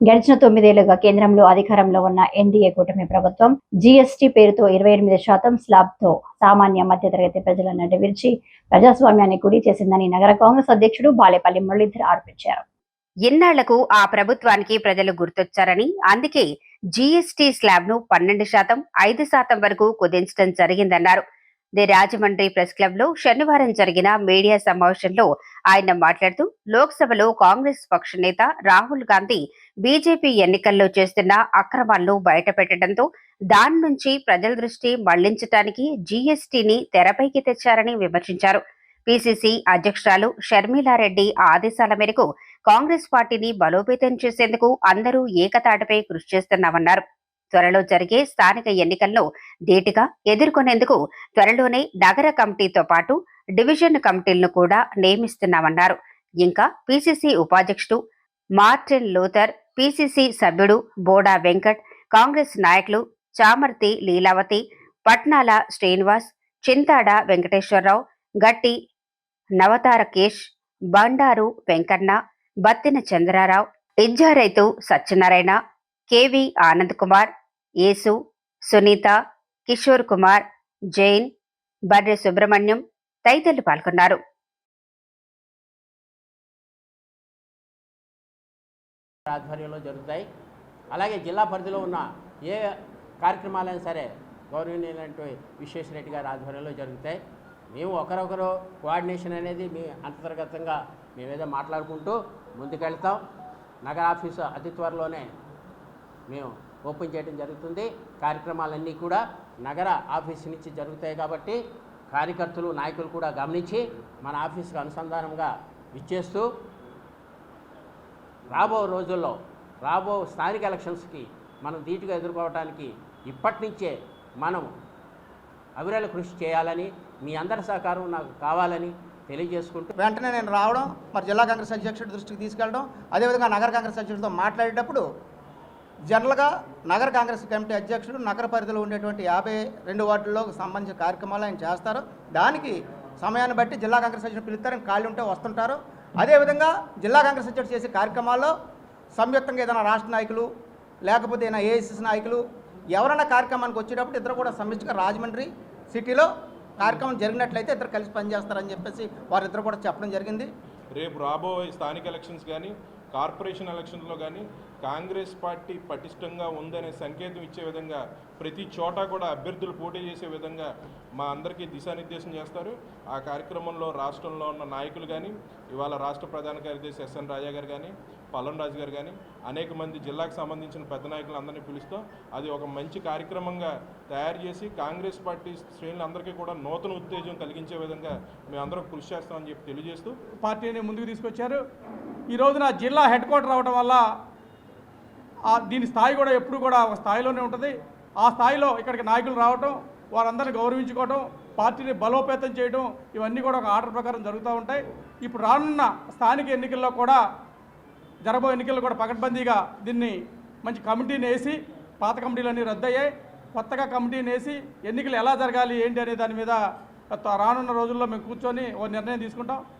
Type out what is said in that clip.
గడిచిన తొమ్మిదేళ్ళుగా కేంద్రంలో అధికారంలో ఉన్న ఎన్డీఏ కూటమి ప్రభుత్వం జీఎస్టీ పేరుతో ఇరవై ఎనిమిది శాతం స్లాబ్తో సామాన్య మధ్యతరగతి ప్రజలను విరిచి ప్రజాస్వామ్యాన్ని గుడి చేసిందని నగర కాంగ్రెస్ అధ్యక్షుడు బాలేపల్లి మురళీధర్ ఆరోపించారు. ఎన్నాళ్ళకు ఆ ప్రభుత్వానికి ప్రజలు గుర్తొచ్చారని? అందుకే జీఎస్టీ స్లాబ్ను పన్నెండు శాతం ఐదు శాతం వరకు కుదించడం జరిగిందన్నారు. ది రాజమండ్రి ప్రెస్ క్లబ్లో శనివారం జరిగిన మీడియా సమావేశంలో ఆయన మాట్లాడుతూ లోక్సభలో కాంగ్రెస్ పక్ష నేత రాహుల్ గాంధీ బీజేపీ ఎన్నికల్లో చేస్తున్న అక్రమాలను బయటపెట్టడంతో దాని నుంచి ప్రజల దృష్టి మళ్ళించడానికి జీఎస్టీని తెరపైకి తెచ్చారని విమర్శించారు. పిసిసి అధ్యక్షురాలు షర్మిలారెడ్డి ఆదేశాల మేరకు కాంగ్రెస్ పార్టీని బలోపేతం చేసేందుకు అందరూ ఏకతాటిపై కృషి చేస్తున్నామన్నారు. త్వరలో జరిగే స్థానిక ఎన్నికల్లో ధీటుగా ఎదుర్కొనేందుకు త్వరలోనే నగర కమిటీతో పాటు డివిజన్ కమిటీలను కూడా నియమిస్తున్నామన్నారు. ఇంకా పిసిసి ఉపాధ్యక్షుడు మార్టిన్ లూథర్ పిసిసి సభ్యుడు బోడా వెంకట్ కాంగ్రెస్ నాయకులు చామర్తి లీలావతి పట్నాల శ్రీనివాస్ చింతాడ వెంకటేశ్వరరావు గట్టి నవతారకేష్ బండారు వెంకన్న బత్తిన చంద్రారావు ఇజ్జారైతు సత్యనారాయణ కేవి ఆనంద్ కుమార్ యేసు సునీత కిషోర్ కుమార్ జైన్ బర్రె సుబ్రహ్మణ్యం తదితరులు పాల్గొన్నారు. ఆధ్వర్యంలో జరుగుతాయి. అలాగే జిల్లా పరిధిలో ఉన్న ఏ కార్యక్రమాలైనా సరే గౌరవనీయులైనటువంటి విశ్వేశ్వరరెడ్డి గారి ఆధ్వర్యంలో జరుగుతాయి. మేము ఒకరొకరు కోఆర్డినేషన్ అనేది మీ అంతర్గతంగా మేమేదో మాట్లాడుకుంటూ ముందుకెళ్తాం. నగర ఆఫీసు అతి త్వరలోనే మేము ఓపెన్ చేయడం జరుగుతుంది. కార్యక్రమాలన్నీ కూడా నగర ఆఫీస్ నుంచి జరుగుతాయి కాబట్టి కార్యకర్తలు నాయకులు కూడా గమనించి మన ఆఫీస్కి అనుసంధానంగా ఇచ్చేస్తూ రాబో రోజుల్లో రాబో స్థానిక ఎలక్షన్స్కి మనం ధీటుగా ఎదుర్కోవడానికి ఇప్పటి నుంచే మనం అవిరల కృషి చేయాలని మీ అందరి సహకారం నాకు కావాలని తెలియజేసుకుంటూ వెంటనే నేను రావడం మరి జిల్లా కాంగ్రెస్ అధ్యక్షుడి దృష్టికి తీసుకెళ్ళడం అదేవిధంగా నగర కాంగ్రెస్ అధ్యక్షుడితో మాట్లాడేటప్పుడు జనరల్గా నగర కాంగ్రెస్ కమిటీ అధ్యక్షుడు నగర పరిధిలో ఉండేటువంటి యాభై రెండు వార్డుల్లో సంబంధించిన కార్యక్రమాలు ఆయన చేస్తారు. దానికి సమయాన్ని బట్టి జిల్లా కాంగ్రెస్ అధ్యక్షుడు పిలుస్తారు. ఖాళీ ఉంటే వస్తుంటారు. అదేవిధంగా జిల్లా కాంగ్రెస్ అధ్యక్షుడు చేసే కార్యక్రమాల్లో సంయుక్తంగా ఏదైనా రాష్ట్ర నాయకులు లేకపోతే ఏదైనా ఏఐసిసి నాయకులు ఎవరైనా కార్యక్రమానికి వచ్చేటప్పుడు ఇద్దరు కూడా సమిష్టిగా రాజమండ్రి సిటీలో కార్యక్రమం జరిగినట్లయితే ఇద్దరు కలిసి పనిచేస్తారని చెప్పేసి వారిద్దరు కూడా చెప్పడం జరిగింది. రేపు రాబోయే స్థానిక ఎలక్షన్స్ కానీ కార్పొరేషన్ ఎలక్షన్లో కానీ కాంగ్రెస్ పార్టీ పటిష్టంగా ఉందనే సంకేతం ఇచ్చే విధంగా ప్రతి చోట కూడా అభ్యర్థులు పోటీ చేసే విధంగా మా అందరికీ దిశానిర్దేశం చేస్తారు. ఆ కార్యక్రమంలో రాష్ట్రంలో ఉన్న నాయకులు కానీ ఇవాళ రాష్ట్ర ప్రధాన కార్యదర్శి ఎస్ఎన్ రాజా గారు కానీ పల్లన్ రాజు గారు కానీ అనేక మంది జిల్లాకు సంబంధించిన పెద్ద నాయకులందరినీ పిలుస్తాం అది ఒక మంచి కార్యక్రమంగా తయారు చేసి కాంగ్రెస్ పార్టీ శ్రేణులందరికీ కూడా నూతన ఉత్తేజం కలిగించే విధంగా మేమందరం కృషి చేస్తామని చెప్పి తెలియజేస్తూ పార్టీని ముందుకు తీసుకొచ్చారు. ఈ రోజున జిల్లా హెడ్ క్వార్టర్ అవడం వల్ల దీని స్థాయి కూడా ఎప్పుడు కూడా ఒక స్థాయిలోనే ఉంటుంది. ఆ స్థాయిలో ఇక్కడికి నాయకులు రావటం వారందరిని గౌరవించుకోవడం పార్టీని బలోపేతం చేయడం ఇవన్నీ కూడా ఒక ఆర్డర్ ప్రకారం జరుగుతూ ఉంటాయి. ఇప్పుడు రానున్న స్థానిక ఎన్నికల్లో కూడా జరగబోయే ఎన్నికల్లో కూడా పకడ్బందీగా దీన్ని మంచి కమిటీని వేసి పాత కమిటీలన్నీ రద్దయ్యాయి. కొత్తగా కమిటీని వేసి ఎన్నికలు ఎలా జరగాలి ఏంటి అనే దాని మీద రానున్న రోజుల్లో మేము కూర్చొని ఓ నిర్ణయం తీసుకుంటాం.